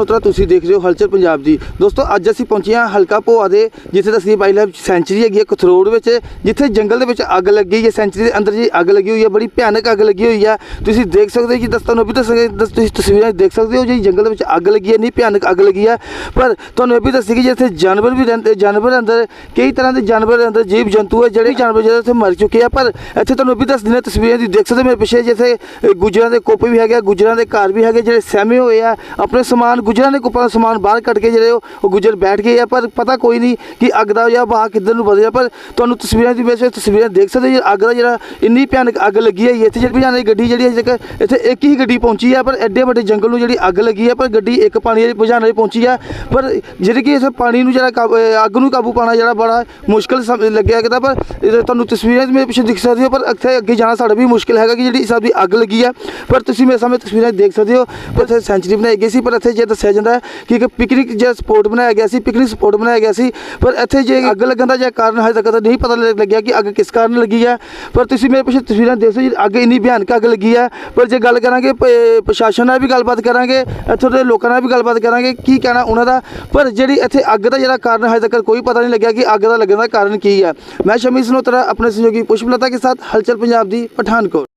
ਸਨੋਤਰਾ ਤੁਸੀਂ ਦੇਖ ਰਹੇ ਹੋ ਹਲਚਲ ਪੰਜਾਬ ਦੀ। ਦੋਸਤੋ ਅੱਜ ਅਸੀਂ ਪਹੁੰਚੇ ਹਾਂ ਹਲਕਾ ਭੋਆ ਦੇ ਜਿੱਥੇ ਦੱਸੀ ਬਾਈ ਲਾਈਫ ਸੈਂਚਰੀ ਹੈਗੀ ਹੈ ਕਥਰੋੜ ਵਿੱਚ ਜਿੱਥੇ ਜੰਗਲ ਦੇ ਵਿੱਚ ਅੱਗ ਲੱਗੀ ਹੈ। ਸੈਂਚਰੀ ਦੇ ਅੰਦਰ ਜੀ ਅੱਗ ਲੱਗੀ ਹੋਈ ਹੈ ਬੜੀ ਭਿਆਨਕ ਅੱਗ ਲੱਗੀ ਹੋਈ ਹੈ। ਤੁਸੀਂ ਦੇਖ ਸਕਦੇ ਹੋ ਜੀ ਦਸਤਾਂ ਨੂੰ ਵੀ ਦੱਸ ਤੁਸੀਂ ਤਸਵੀਰਾਂ ਦੇਖ ਸਕਦੇ ਹੋ ਜੀ ਜੰਗਲ ਦੇ ਵਿੱਚ ਅੱਗ ਲੱਗੀ ਹੈ ਨਹੀਂ ਭਿਆਨਕ ਅੱਗ ਲੱਗੀ ਹੈ। ਪਰ ਤੁਹਾਨੂੰ ਇਹ ਵੀ ਦੱਸੀ ਕਿ ਜਿੱਥੇ ਜਾਨਵਰ ਵੀ ਰਹਿੰਦੇ ਜਾਨਵਰ ਅੰਦਰ ਕਈ ਤਰ੍ਹਾਂ ਦੇ ਜਾਨਵਰ ਅੰਦਰ ਜੀਵ ਜੰਤੂ ਹੈ ਜਿਹੜੇ ਜਾਨਵਰ ਜਿਹੜੇ ਉੱਥੇ ਮਰ ਚੁੱਕੇ ਆ। ਪਰ ਇੱਥੇ ਤੁਹਾਨੂੰ ਇਹ ਵੀ ਦੱਸ ਦਿੰਦੇ ਤਸਵੀਰਾਂ ਦੀ ਦੇਖ ਸਕਦੇ ਹੋ ਮੇਰੇ ਪਿੱਛੇ ਜਿੱਥੇ ਗੁਜਰਾਂ ਦੇ ਕੁੱਪ ਵੀ ਹੈਗੇ ਆ, ਗੁੱਜਰਾਂ ਦੇ ਘਰ ਵੀ ਹੈਗੇ ਜਿਹੜੇ ਸਹਿਮੇ ਹੋਏ ਆ ਆਪਣੇ ਸਮਾਨ ਗੁਜਰਾਂ ਦੇ ਕੁੱਪਾਂ ਦਾ ਸਮਾਨ ਬਾਹਰ ਕੱਢ ਕੇ ਜਿਹੜੇ ਉਹ ਗੁਜਰ ਬੈਠ ਗਏ ਆ, ਪਰ ਪਤਾ ਕੋਈ ਨਹੀਂ ਕਿ ਅੱਗ ਦਾ ਜਾਂ ਬਾਹ ਕਿੱਧਰ ਨੂੰ ਵਧਿਆ। ਪਰ ਤੁਹਾਨੂੰ ਤਸਵੀਰਾਂ ਦੀ ਵੈਸੇ ਤਸਵੀਰਾਂ ਦੇਖ ਸਕਦੇ ਹੋ ਅੱਗ ਦਾ ਜਿਹੜਾ ਇੰਨੀ ਭਿਆਨਕ ਅੱਗ ਲੱਗੀ ਹੈ ਇੱਥੇ ਜਿਹੜੀ ਭਿਆਨਕ ਗੱਡੀ ਜਿਹੜੀ ਅਜੇ ਤੱਕ ਇੱਥੇ ਇੱਕ ਹੀ ਗੱਡੀ ਪਹੁੰਚੀ ਹੈ ਪਰ ਐਡੇ ਵੱਡੇ ਜੰਗਲ ਨੂੰ ਜਿਹੜੀ ਅੱਗ ਲੱਗੀ ਹੈ ਪਰ ਗੱਡੀ ਇੱਕ ਪਾਣੀ ਵਾਲੀ ਬੁਝਾਉਣ ਲਈ ਪਹੁੰਚੀ ਹੈ ਪਰ ਜਿਹੜੀ ਕਿ ਇਸ ਪਾਣੀ ਨੂੰ ਜਿਹੜਾ ਕਾਬੂ- ਅੱਗ ਨੂੰ ਕਾਬੂ ਪਾਉਣਾ ਜਿਹੜਾ ਬੜਾ ਮੁਸ਼ਕਲ ਸਮ- ਲੱਗਿਆ ਕਿਦਾ ਪਰ ਤੁਹਾਨੂੰ ਤਸਵੀਰਾਂ 'ਚ ਮੇਰੇ ਪਿੱਛੇ ਦਿਖ ਸਕਦੇ ਹੋ, ਪਰ ਇੱਥੇ ਅੱਗੇ ਜਾਣਾ ਸਾਡਾ ਵੀ ਮੁਸ਼ਕਲ ਹੈਗਾ ਕਿ ਜਿਹੜੀ ਸਭ ਦੀ ਅੱਗ ਲੱਗੀ ਹੈ ਪਰ ਤੁਸੀਂ ਮੇਰੇ ਸਾਹਮਣੇ ਤਸਵੀਰਾਂ ਦੇਖ ਸਕਦੇ ਹੋ, ਪਰ ਇੱਥੇ ਸੈਂਚਰੀ ਬਣਾਈ ਗਈ ਸੀ, ਪਰ ਇੱਥੇ ਜੇ ਦੱਸਿਆ ਜਾਂਦਾ ਹੈ ਕਿ ਇੱਕ ਪਿਕਨਿਕ ਜਿਹਾ ਸਪੋਟ ਬਣਾਇਆ ਗਿਆ ਸੀ, ਪਿਕਨਿਕ ਸਪੋਟ ਬਣਾਇਆ ਗਿਆ ਸੀ, ਪਰ ਇੱਥੇ ਜੇ ਅੱਗ ਲੱਗਣ ਦਾ ਜੇ ਕਾਰਨ ਹਜੇ ਤੱਕ ਤਾਂ ਨਹੀਂ ਪਤਾ ਲੱਗਿਆ ਕਿ ਅੱਗ ਕਿਸ ਕਾਰਨ ਲੱਗੀ ਹੈ। ਪਰ ਤੁਸੀਂ ਮੇਰੇ ਪਿੱਛੇ ਤਸਵੀਰਾਂ ਦੇਖ ਸਕਦੇ ਅੱਗ ਇੰਨੀ ਭਿਆਨਕ ਅੱਗ ਲੱਗੀ ਹੈ। ਪਰ ਜੇ ਗੱਲ ਕਰਾਂਗੇ, ਪ- ਪ੍ਰਸ਼ਾਸਨ ਨਾਲ ਵੀ ਗੱਲਬਾਤ ਕਰਾਂਗੇ, ਇੱਥੋਂ ਦੇ ਲੋਕਾਂ ਨਾਲ ਵੀ ਗੱਲਬਾਤ ਕਰਾਂਗੇ, ਕੀ ਕਹਿਣਾ ਉਹਨਾਂ ਦਾ। ਪਰ ਜਿਹੜੀ ਇੱਥੇ ਅੱਗ ਦਾ ਜਿਹੜਾ ਕਾਰਨ ਹਜੇ ਤੱਕ ਕੋਈ ਪਤਾ ਨਹੀਂ ਲੱਗਿਆ ਕਿ ਅੱਗ ਦਾ ਲੱਗਣ ਦਾ ਕਾਰਨ ਕੀ ਹੈ। ਮੈਂ ਸ਼ਮੀ ਸਨੋਤਰਾ, ਆਪਣੇ ਸਹਿਯੋਗੀ ਪੁਸ਼ਪਲਤਾ ਕੇ ਸਾਥ, ਹਲਚਲ ਪੰਜਾਬ ਦੀ ਪਠਾਨਕੋਟ।